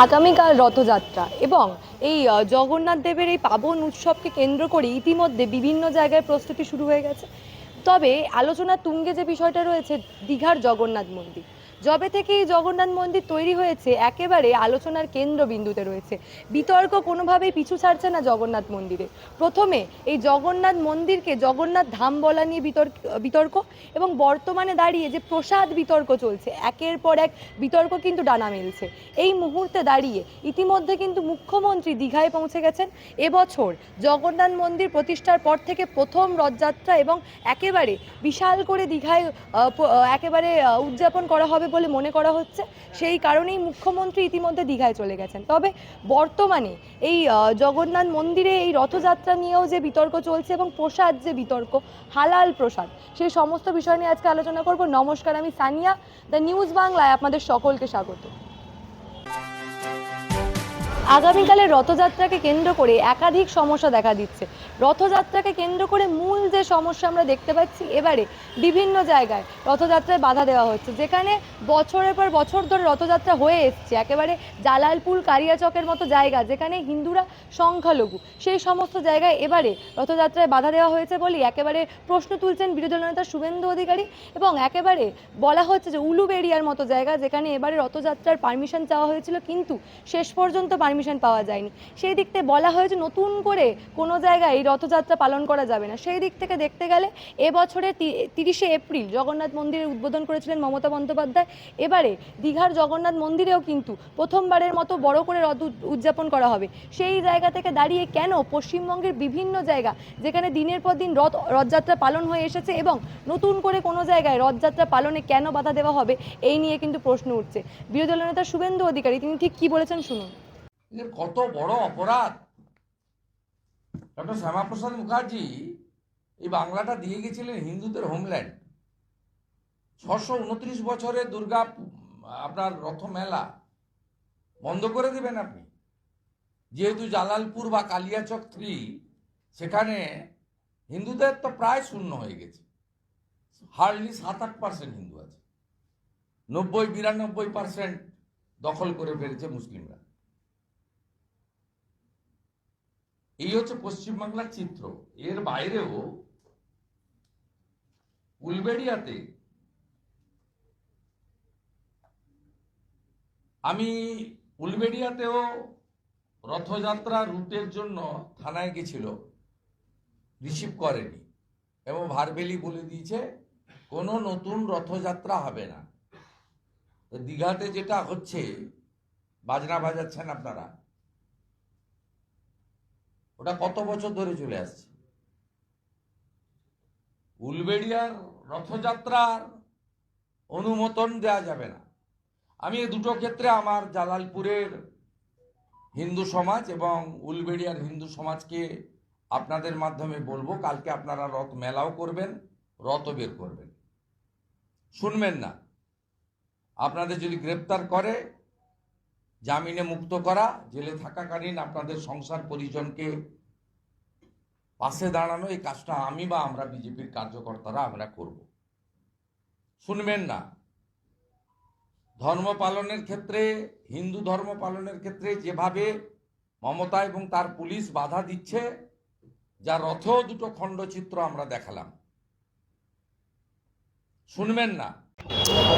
আগামীকাল রথযাত্রা এবং এই জগন্নাথ দেবের এই পাবন উৎসবকে কেন্দ্র করে ইতিমধ্যে বিভিন্ন জায়গায় প্রস্তুতি শুরু হয়ে গেছে। তবে আলোচনা তুঙ্গে যে বিষয়টা রয়েছে, দীঘার জগন্নাথ মন্দির। যবে থেকে এই জগন্নাথ মন্দির তৈরি হয়েছে, একেবারে আলোচনার কেন্দ্রবিন্দুতে রয়েছে। বিতর্ক কোনোভাবেই পিছু ছাড়ছে না জগন্নাথ মন্দিরে। প্রথমে এই জগন্নাথ মন্দিরকে জগন্নাথ ধাম বলা নিয়ে বিতর্ক বিতর্ক এবং বর্তমানে দাঁড়িয়ে যে প্রসাদ বিতর্ক চলছে, একের পর এক বিতর্ক কিন্তু ডানা মেলছে। এই মুহূর্তে দাঁড়িয়ে ইতিমধ্যে কিন্তু মুখ্যমন্ত্রী দীঘায় পৌঁছে গেছেন। এবছর জগন্নাথ মন্দির প্রতিষ্ঠার পর থেকে প্রথম রথযাত্রা এবং একেবারে বিশাল করে দীঘায় একেবারে উদযাপন করা হবে বলে মনে করা হচ্ছে, সেই কারণেই মুখ্যমন্ত্রী ইতিমধ্যে দীঘায় চলে গেছেন। তবে বর্তমানে এই জগন্নাথ মন্দিরে এই রথযাত্রা নিয়েও যে বিতর্ক চলছে এবং প্রসাদ যে বিতর্ক, হালাল প্রসাদ, সেই সমস্ত বিষয় নিয়ে আজকে আলোচনা করব। নমস্কার, আমি সানিয়া, দ্য নিউজ বাংলায় আপনাদের সকলকে স্বাগত। আগামীকালের রথযাত্রাকে কেন্দ্র করে একাধিক সমস্যা দেখা দিচ্ছে। রথযাত্রাকে কেন্দ্র করে মূল যে সমস্যা আমরা দেখতে পাচ্ছি, এবারে বিভিন্ন জায়গায় রথযাত্রায় বাধা দেওয়া হচ্ছে। যেখানে বছরের পর বছর ধরে রথযাত্রা হয়ে এসছে। একেবারে জালালপুর, কারিয়াচকের মতো জায়গা, যেখানে হিন্দুরা সংখ্যালঘু। সেই সমস্ত জায়গায় এবারে রথযাত্রায় বাধা দেওয়া হয়েছে বলেই একেবারে প্রশ্ন তুলছেন বিরোধী দলনেতা শুভেন্দু অধিকারী এবং একেবারে বলা হচ্ছে যে উলুবেড়িয়ার মতো জায়গা, যেখানে এবারে রথযাত্রার পারমিশন চাওয়া হয়েছিল, কিন্তু শেষ পর্যন্ত পারমিশন পাওয়া যায়নি। সেই দিক থেকে বলা হয়েছে নতুন করে কোনো জায়গায় এই রথযাত্রা পালন করা যাবে না। সেই দিক থেকে দেখতে গেলে এবছরের তিরিশে এপ্রিল জগন্নাথ মন্দিরের উদ্বোধন করেছিলেন মমতা বন্দ্যোপাধ্যায়। এবারে দীঘার জগন্নাথ মন্দিরেও কিন্তু প্রথমবারের মতো বড় করে রথ উদ- উদযাপন করা হবে। সেই জায়গা থেকে দাঁড়িয়ে কেন পশ্চিমবঙ্গের বিভিন্ন জায়গা যেখানে দিনের পর দিন রথ, রথযাত্রা পালন হয়ে এসেছে এবং নতুন করে কোনো জায়গায় রথযাত্রা পালনে কেন বাধা দেওয়া হবে, এই নিয়ে কিন্তু প্রশ্ন উঠছে। বিরোধী দলনেতা শুভেন্দু অধিকারী, তিনি ঠিক কি বলেছেন শুনুন। এর কত বড় অপরাধ? ডক্টর শ্যামাপ্রসাদ মুখার্জি এই বাংলাটা দিয়ে গেছিলেন হিন্দুদের হোমল্যান্ড ছশো উনত্রিশ বছরে দুর্গা আপনার রথ মেলা বন্ধ করে দেবেন আপনি। যেহেতু জালালপুর বা কালিয়াচক থ্রি সেখানে হিন্দুদের তো প্রায় শূন্য হয়ে গেছে। হার্ডলি সাত আট পার্সেন্ট হিন্দু আছে। নব্বই, বিরানব্বই পার্সেন্ট দখল করে ফেলেছে মুসলিমরা। এই হচ্ছে পশ্চিমবাংলার চিত্র। এর বাইরেও উলবেড়িয়াতে আমি উলবেড়িয়াতেও রথযাত্রা রুটের জন্য থানায় গেছিল। রিসিভ করেনি এবং ভারবেলি বলে দিয়েছে, কোনো নতুন রথযাত্রা হবে না। দীঘাতে যেটা হচ্ছে, বাজনা বাজাচ্ছেন আপনারা। ওটা কত বছর ধরে চলে আসছে? উলবেড়িয়ার রথযাত্রার অনুমোদন দেওয়া যাবে না। আমি এই দুটো ক্ষেত্রে আমার জালালপুরের হিন্দু সমাজ এবং উলবেড়িয়ার হিন্দু সমাজকে আপনাদের মাধ্যমে বলব, কালকে আপনারা রথ মেলাও করবেন, রথও বের করবেন। শুনবেন না। আপনাদের যদি গ্রেপ্তার করে জামিনে মুক্ত করা, জেলে থাকাকালীন আপনাদের সংসার পরিজনকে পাশে দাঁড়ানো, এই কাজটা আমি বা আমরা বিজেপির কার্যকর্তারা আমরা করব। শুনবেন না। ধর্ম পালনের ক্ষেত্রে, হিন্দু ধর্ম পালনের ক্ষেত্রে যেভাবে মমতা এবং তার পুলিশ বাধা দিচ্ছে যা রথেও দুটো খণ্ডচিত্র আমরা দেখালাম। শুনবেন না।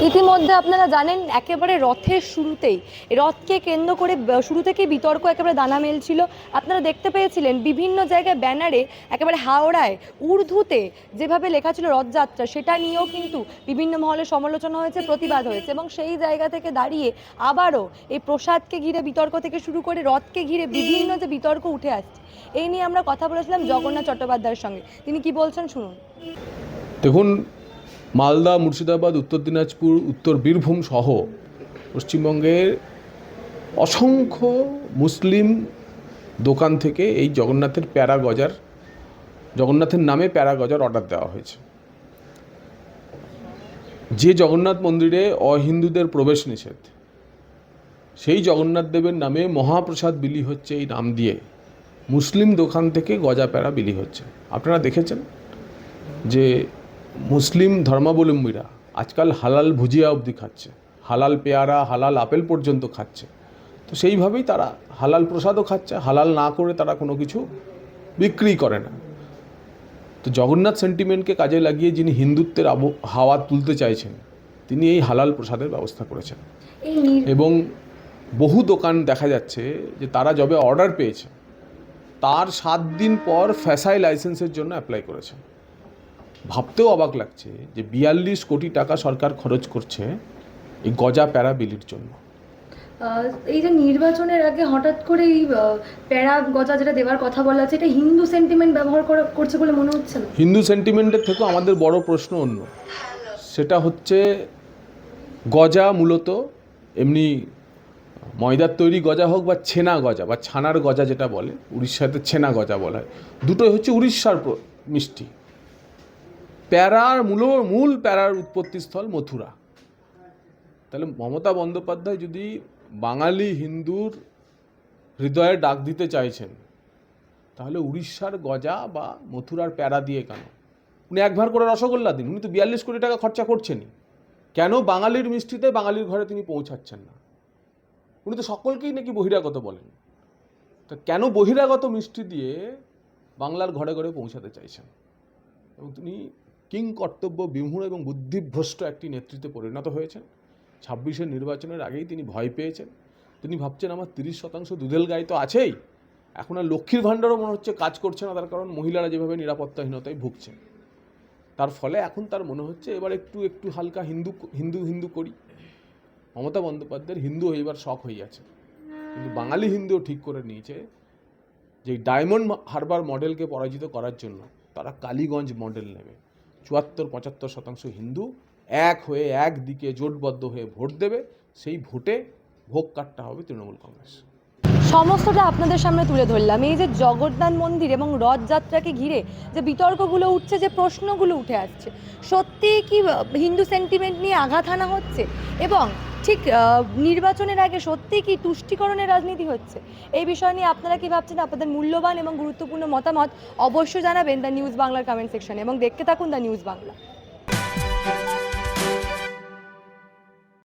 ইতিমধ্যে আপনারা জানেন, একেবারে রথের শুরুতেই, রথকে কেন্দ্র করে শুরু থেকেই বিতর্ক একেবারে দানা মেলছিল। আপনারা দেখতে পেয়েছিলেন, বিভিন্ন জায়গায় ব্যানারে, একেবারে হাওড়ায়, উর্দুতে যেভাবে লেখা ছিল রথযাত্রা, সেটা নিয়েও কিন্তু বিভিন্ন মহলে সমালোচনা হয়েছে, প্রতিবাদ হয়েছে এবং সেই জায়গা থেকে দাঁড়িয়ে আবারও এই প্রসাদকে ঘিরে বিতর্ক থেকে শুরু করে রথকে ঘিরে বিভিন্ন যে বিতর্ক উঠে আসছে, এই নিয়ে আমরা কথা বলেছিলাম জগন্নাথ চট্টোপাধ্যায়ের সঙ্গে। তিনি কি বলছেন শুনুন। দেখুন মালদা, মুর্শিদাবাদ, উত্তর দিনাজপুর, উত্তর বীরভূম সহ পশ্চিমবঙ্গের অসংখ্য মুসলিম দোকান থেকে এই জগন্নাথের প্যারা গজার, জগন্নাথের নামে প্যারা গজার অর্ডার দেওয়া হয়েছে। যে জগন্নাথ মন্দিরে অহিন্দুদের প্রবেশ নিষেধ, সেই জগন্নাথ দেবের নামে মহাপ্রসাদ বিলি হচ্ছে এই নাম দিয়ে মুসলিম দোকান থেকে গজা প্যারা বিলি হচ্ছে। আপনারা দেখেছেন যে মুসলিম ধর্মাবলম্বীরা আজকাল হালাল ভুজিয়া অবধি খাচ্ছে। হালাল পেয়ারা হালাল আপেল পর্যন্ত খাচ্ছে। তো সেইভাবেই তারা হালাল প্রসাদও খাচ্ছে হালাল না করে তারা কোনো কিছু বিক্রি করে না। তো জগন্নাথ সেন্টিমেন্টকে কাজে লাগিয়ে যিনি হিন্দুত্বের আবহ হাওয়া তুলতে চাইছেন তিনি এই হালাল প্রসাদের ব্যবস্থা করেছেন। এবং বহু দোকান দেখা যাচ্ছে যে তারা যবে অর্ডার পেয়েছে তার সাত দিন পর ফ্যাসাই লাইসেন্সের জন্য অ্যাপ্লাই করেছে। ভাবতেও অবাক লাগছে যে বিয়াল্লিশ কোটি টাকা সরকার খরচ করছে এই গজা প্যারা বিলির জন্য এই যে নির্বাচনের আগে হঠাৎ করে এই প্যারা গজা যেটা দেওয়ার কথা বলা আছে এটা হিন্দু সেন্টিমেন্ট ব্যবহার করা করছে বলে মনে হচ্ছে না? হিন্দু সেন্টিমেন্টের থেকেও আমাদের বড় প্রশ্ন অন্য। সেটা হচ্ছে গজা মূলত এমনি ময়দার তৈরি গজা হোক বা ছেনা গজা বা ছানার গজা যেটা বলে উড়িষ্যাতে ছেনা গজা বলা হয়। দুটোই হচ্ছে উড়িষ্যার মিষ্টি। প্যারার মূল মূল প্যারার উৎপত্তিস্থল মথুরা। তাহলে মমতা বন্দ্যোপাধ্যায় যদি বাঙালি হিন্দুর হৃদয়ে ডাক দিতে চাইছেন, তাহলে উড়িষ্যার গজা বা মথুরার প্যারা দিয়ে কেন? উনি একবার করে রসগোল্লা দিন, উনি তো বিয়াল্লিশ কোটি টাকা খরচা করছেনই। কেন বাঙালির মিষ্টিতে বাঙালির ঘরে তিনি পৌঁছাচ্ছেন না? উনি তো সকলকেই নাকি বহিরাগত বলেন। তা কেন বহিরাগত মিষ্টি দিয়ে বাংলার ঘরে ঘরে পৌঁছাতে চাইছেন? এবং তিনি কিং কর্তব্য বিমূঢ় এবং বুদ্ধিভ্রষ্ট একটি নেতৃত্বে পরিণত হয়েছেন। ছাব্বিশের নির্বাচনের আগেই তিনি ভয় পেয়েছেন। তিনি ভাবছেন, আমার তিরিশ শতাংশ দুধেল গাই তো আছেই। এখন আর লক্ষ্মীর ভাণ্ডারও মনে হচ্ছে কাজ করছে না, তার কারণ মহিলারা যেভাবে নিরাপত্তাহীনতায় ভুগছেন। তার ফলে এখন তার মনে হচ্ছে, এবার একটু একটু হালকা হিন্দু হিন্দু হিন্দু করি। মমতা বন্দ্যোপাধ্যায়ের হিন্দু হইবার শখ হইয়াছে। কিন্তু বাঙালি হিন্দুও ঠিক করে নিয়েছে যে ডায়মন্ড হারবার মডেলকে পরাজিত করার জন্য তারা কালীগঞ্জ মডেল নেবে। চুয়াত্তর, পঁচাত্তর শতাংশ হিন্দু এক হয়ে একদিকে জোটবদ্ধ হয়ে ভোট দেবে, সেই ভোটে ভোগ কাটটা হবে তৃণমূল কংগ্রেস। সমস্তটা আপনাদের সামনে তুলে ধরলাম। এই যে জগন্নাথ মন্দির এবং রথযাত্রাকে ঘিরে যে বিতর্কগুলো উঠছে, যে প্রশ্নগুলো উঠে আসছে সত্যি কি হিন্দু সেন্টিমেন্ট নিয়ে আঘাত হানা হচ্ছে? এবং ঠিক নির্বাচনের আগে সত্যি কি তুষ্টিকরণের রাজনীতি হচ্ছে? এই বিষয় নিয়ে আপনারা কি ভাবছেন? আপনাদের মূল্যবান এবং গুরুত্বপূর্ণ মতামত অবশ্যই জানাবেন দ্য নিউজ বাংলার কমেন্ট সেকশনে এবং দেখতে থাকুন দ্য নিউজ বাংলা।